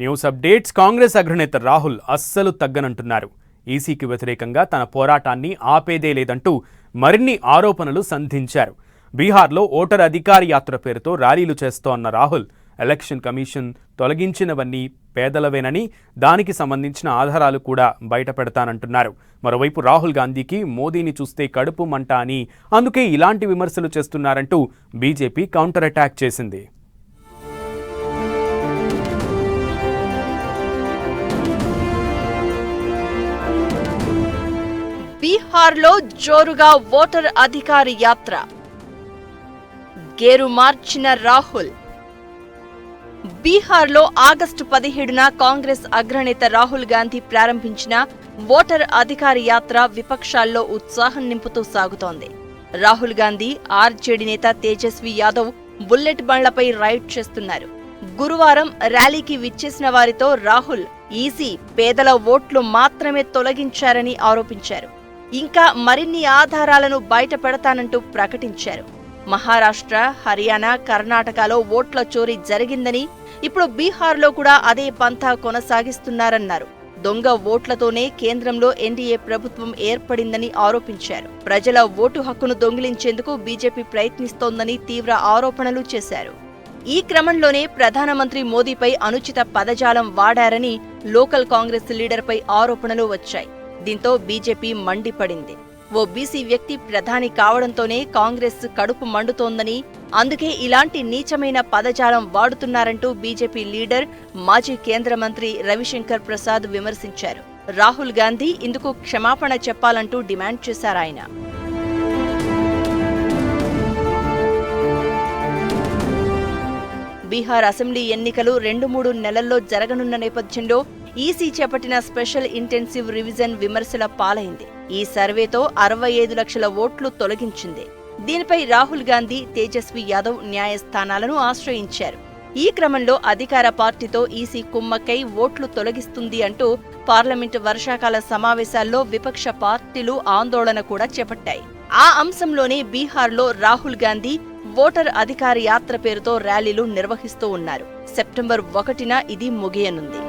News updates. Congress అగ్రనేత రాహుల్ అస్సలు తగ్గనంటున్నారు. ఈసీకి వ్యతిరేకంగా తన పోరాటాన్ని ఆపేదే లేదంటూ మరిన్ని ఆరోపణలు సంధించారు. బీహార్లో ఓటర్ అధికార యాత్ర పేరుతో ర్యాలీలు చేస్తోన్న రాహుల్ ఎలక్షన్ కమిషన్ తొలగించినవన్నీ పేదలవేనని దానికి సంబంధించిన ఆధారాలు కూడా బయటపెడతానంటున్నారు. మరోవైపు రాహుల్ గాంధీకి మోదీని చూస్తే కడుపు మంట అని అందుకే ఇలాంటి విమర్శలు చేస్తున్నారంటూ బీజేపీ కౌంటర్ అటాక్ చేసింది. బీహార్లో జోరుగా ఓటర్ అధికారి యాత్ర. గేరు మార్చిన రాహుల్. బీహార్లో ఆగస్టు పదిహేడున కాంగ్రెస్ అగ్రనేత రాహుల్ గాంధీ ప్రారంభించిన ఓటర్ అధికారి యాత్ర విపక్షాల్లో ఉత్సాహం నింపుతూ సాగుతోంది. రాహుల్ గాంధీ ఆర్జేడీ నేత తేజస్వి యాదవ్ బుల్లెట్ బండ్లపై రైడ్ చేస్తున్నారు. గురువారం ర్యాలీకి విచ్చేసిన వారితో రాహుల్ ఈసీ పేదల ఓట్లు మాత్రమే తొలగించారని ఆరోపించారు. ఇంకా మరిన్ని ఆధారాలను బయటపెడతానంటూ ప్రకటించారు. మహారాష్ట్ర హర్యానా కర్ణాటకలో ఓట్ల చోరీ జరిగిందని ఇప్పుడు బీహార్లో కూడా అదే పంథా కొనసాగిస్తున్నారన్నారు. దొంగ ఓట్లతోనే కేంద్రంలో ఎన్డీఏ ప్రభుత్వం ఏర్పడిందని ఆరోపించారు. ప్రజల ఓటు హక్కును దొంగిలించేందుకు బీజేపీ ప్రయత్నిస్తోందని తీవ్ర ఆరోపణలు చేశారు. ఈ క్రమంలోనే ప్రధానమంత్రి మోదీపై అనుచిత పదజాలం వాడారని లోకల్ కాంగ్రెస్ లీడర్పై ఆరోపణలు వచ్చాయి. దీంతో బీజేపీ మండిపడింది. ఓ బీసీ వ్యక్తి ప్రధాని కావడంతోనే కాంగ్రెస్ కడుపు మండుతోందని అందుకే ఇలాంటి నీచమైన పదజాలం వాడుతున్నారంటూ బీజేపీ లీడర్ మాజీ కేంద్ర మంత్రి రవిశంకర్ ప్రసాద్ విమర్శించారు. రాహుల్ గాంధీ ఇందుకు క్షమాపణ చెప్పాలంటూ డిమాండ్ చేశారాయన బీహార్ అసెంబ్లీ ఎన్నికలు రెండు మూడు నెలల్లో జరగనున్న నేపథ్యంలో ఈసీ చేపట్టిన స్పెషల్ ఇంటెన్సివ్ రివిజన్ విమర్శల పాలైంది. ఈ సర్వేతో అరవై ఐదు లక్షల ఓట్లు తొలగించింది. దీనిపై రాహుల్ గాంధీ తేజస్వి యాదవ్ న్యాయస్థానాలను ఆశ్రయించారు. ఈ క్రమంలో అధికార పార్టీతో ఈసీ కుమ్మక్కై ఓట్లు తొలగిస్తుంది అంటూ పార్లమెంటు వర్షాకాల సమావేశాల్లో విపక్ష పార్టీలు ఆందోళన కూడా చేపట్టాయి. ఆ అంశంలోనే బీహార్లో రాహుల్ గాంధీ ఓటర్ అధికార యాత్ర పేరుతో ర్యాలీలు నిర్వహిస్తూ ఉన్నారు. సెప్టెంబర్ ఒకటిన ఇది ముగియనుంది.